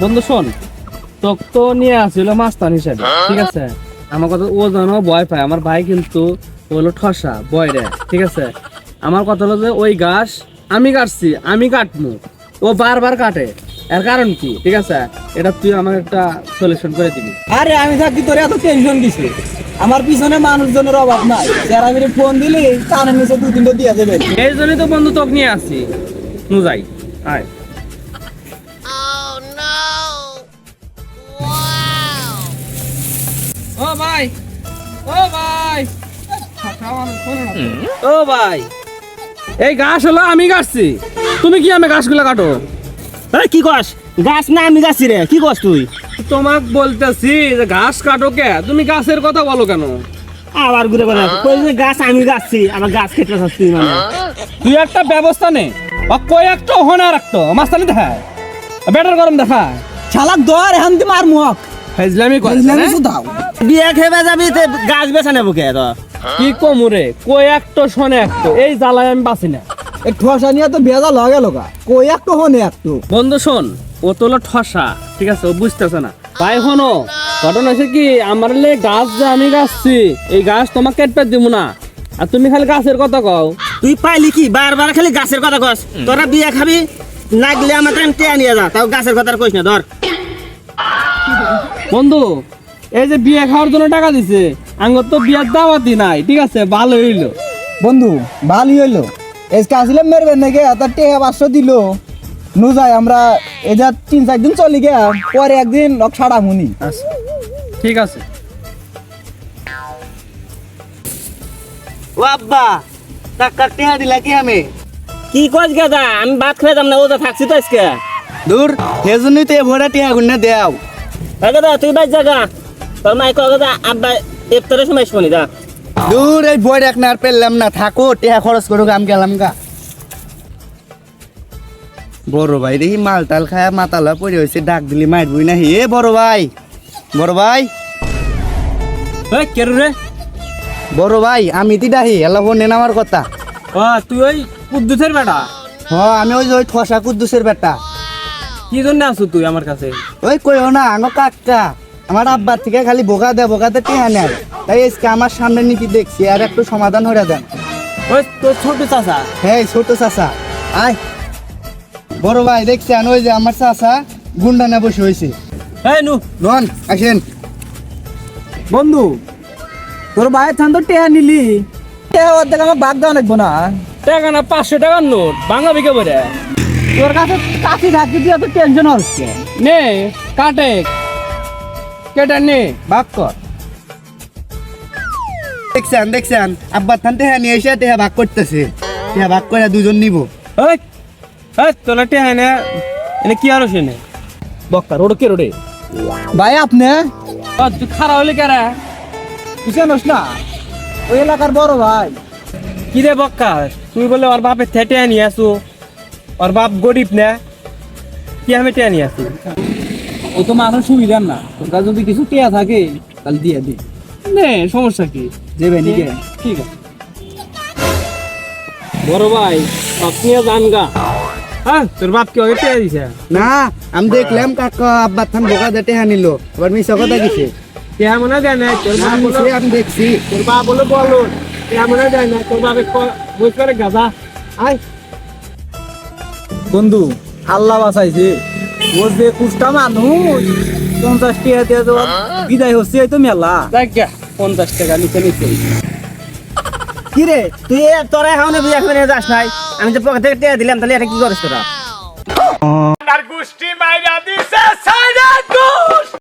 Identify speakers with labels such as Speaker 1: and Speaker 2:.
Speaker 1: বন্ধু শোন তোক তো নিয়ে আসছিল মাস্তান হিসেবে ঠিক আছে? আমার কথা ও যেন ভয় পায় আমার ভাই কিন্তু ও হলো ঠসা বয় রে ঠিক আছে? আমার কথা হলো যে ওই ঘাস আমি কাটছি আমি কাটমু ও বারবার কাটে এর কারণ কি ঠিক আছে? এটা তুই আমার একটা সলিউশন করে দিবি।
Speaker 2: আরে আমি থাকি তোর এত টেনশন দিছি আমার পিছনে মানুষজনের অভাব নাই যারা আমি ফোন দিলি কানের নিচে দু তিনটা দিয়ে দেবে।
Speaker 1: এই জন্যই তো বন্ধু তোকে নিয়ে আসছি নু যাই আয়। ও ভাই। ও ভাই। এই ঘাস হলো আমি কাটছি তুমি কি আমি ঘাসগুলো কাটো?
Speaker 3: আরে কি কস? গাছ না আমি গাছি রে। কি কস তুই?
Speaker 1: তোমাক বলতেছি যে ঘাস কাটো কে? তুমি গাছের কথা বলো কেন?
Speaker 3: আবার ঘুরে কই যে গাছ আমি গাছি আমার গাছ কেটে খাস তুই মানে?
Speaker 1: তুই একটা ব্যবস্থা নে। বা কই একটা হনা রাখতো মাস্তানি দেখা বেটার গরম দেখা
Speaker 2: শালাক দর এখন তুই মার মুখ
Speaker 1: ফাইজলামি করে
Speaker 2: বুঝলাম শুধাও।
Speaker 3: বিয়ে খেয়ে যাবি তে গাছ বেছা নেব কে তো
Speaker 1: কি কমুরে কই একটা শোনে একটা এই জ্বালায় আমি বাঁচি না।
Speaker 2: এই ঠসা নিয়ে তো ভেজা লাগে লোকা কই একটু হনে একটু
Speaker 1: বন্ধু শোন ও তো হলো ঠসা ঠিক আছে? ও বুঝতেছে না। ভাই হনো ঘটনা হচ্ছে কি? আমার লে গাছ যে আমি গাছছি এই গাছ তোমাকে কেটে দিব না। আর তুমি খালি গাছের কথা কও।
Speaker 3: তুই পাইলি কি? বারবার খালি গাছের কথা কস। তোরা বিয়ে খাবি লাগলে আমার টাইম টেয়া নিয়ে যা। তাও গাছের কথা কইস না ধর।
Speaker 1: বন্ধু এই যে বিয়ে খাওয়ার জন্য টাকা দিছে আঙ্গর তো বিয়ের দাওয়াতি নাই ঠিক আছে ভালো হইল।
Speaker 2: বন্ধু ভালোই হইল। এসকে আসলে মেরবেন নাকি এত টেহা পাঁচশো দিল। নু যাই আমরা যা তিন চার দিন চলি গে পরে একদিন লক ছাড়া মুনি
Speaker 1: আচ্ছা ঠিক আছে।
Speaker 3: ও আব্বা টাকা টেয়া দিলা কি আমি? কি কস গেদা আমি ভাত খেয়ে যাম না ও তো থাকছি তো আজকে।
Speaker 4: দূর সেজন্যই তো এ ভোরা টিয়া গুন্না দেও।
Speaker 3: হ্যাঁ গেদা তুই বাইর জাগা তোর মাই কয় গেদা আব্বা ইফতারের সময় শুনি যা
Speaker 4: দূর এই বই রাখ না আর পেলাম না। থাকো টিয়া খরচ করুক আমি গেলাম গা। বড় ভাই দেখি মাল টাল খায়া মাতালা পড়ে হয়েছে ডাক দিলি মারবই না এ বড় ভাই বড় ভাই।
Speaker 1: কেরু রে
Speaker 4: বড় ভাই আমি তি ডাহি এলা ফোন আমার কথা।
Speaker 1: ও তুই ওই কুদ্দুসের বেটা?
Speaker 4: হ আমি ওই ওই ঠসা কুদ্দুসের বেটা।
Speaker 1: কি জন্য আছো তুই আমার কাছে?
Speaker 4: ওই কইও না আঙ্গ কাকা। আমার আব্বার থেকে খালি বোকা দে বোকাতে টিয়া নেয়। তাই আজকে আমার সামনে নীতি দেখছি আর একটু সমাধান হয়ে দেন।
Speaker 1: ওই তোর ছোট চাচা।
Speaker 4: হ্যাঁ ছোট চাচা। আয়। বড় ভাই দেখছেন? ওই যে আমার চাচা গুন্ডা না বসে হয়েছে
Speaker 1: এই নু।
Speaker 4: নন আসেন।
Speaker 2: বন্ধু তোর ভাইয়ের থান তো টেহা নিলি। টেহা অর্ধেক আমার বাদ দেওয়া লাগবো না।
Speaker 1: টাকা না পাঁচশো টাকার নোট। বাংলা বিকে বলে
Speaker 2: তোর কাছে কাছে থাকতে দিয়ে তো টেনশন হচ্ছে।
Speaker 1: নে কাটে। কেটে নে ভাগ কর।
Speaker 4: দেখছেন দেখছেন আব্বার থান টেহা নিয়ে এসে টেহা ভাগ করতেছে। টেহা ভাগ করে দুজন নিব।
Speaker 1: এই এই তোলা টে হ্যাঁ এনে কি আর শুনে? বক্কা রোড কে রোডে?
Speaker 2: ভাই আপনি?
Speaker 1: তুই খারাপ হলি কে রে?
Speaker 2: তুই জানোস না? ওই এলাকার বড় ভাই।
Speaker 1: কি রে বক্কা তুই বলে ওর বাপে থেটে নিয়ে আসু। ওর বাপ গরিব না। কি আমি টেনে আসি?
Speaker 2: ও তো মানুষ সুবিধার না। তোর কাছে যদি কিছু টেয়া থাকে তাহলে দিয়ে দি।
Speaker 1: নে সমস্যা কি? ঠিক আছে বড় ভাই আপনিও জান গা। হ্যাঁ তোর বাপ কি দিছে?
Speaker 4: না আমি দেখলাম কাকা আব্বার থান বোকা দিয়ে টেহা নিল। এবার মিশা কথা
Speaker 1: টেহা মনে দেয় না তোর বাপ
Speaker 4: আমি
Speaker 1: বলো
Speaker 4: আমি দেখছি।
Speaker 1: তোর বাপ বলে বলো টেহা মনে দেয় না তোর বাপে বুঝ করে গাজা আয়।
Speaker 2: বন্ধু আল্লাহ বাঁচাইছে। কুষ্টা মানুষ পঞ্চাশ টিয়া দিয়ে তো বিদায় হচ্ছে এই তো মেলা।
Speaker 1: দেখ গা পঞ্চাশ টাকা নিচে নিচে।
Speaker 3: কি রে তুই তোরা এখন বিয়ে যাস নাই? আমি তো পকেট থেকে টেয়া দিলাম তাহলে এটা কি করিস তোরা?
Speaker 5: তার গোষ্ঠী মাইরা দিছে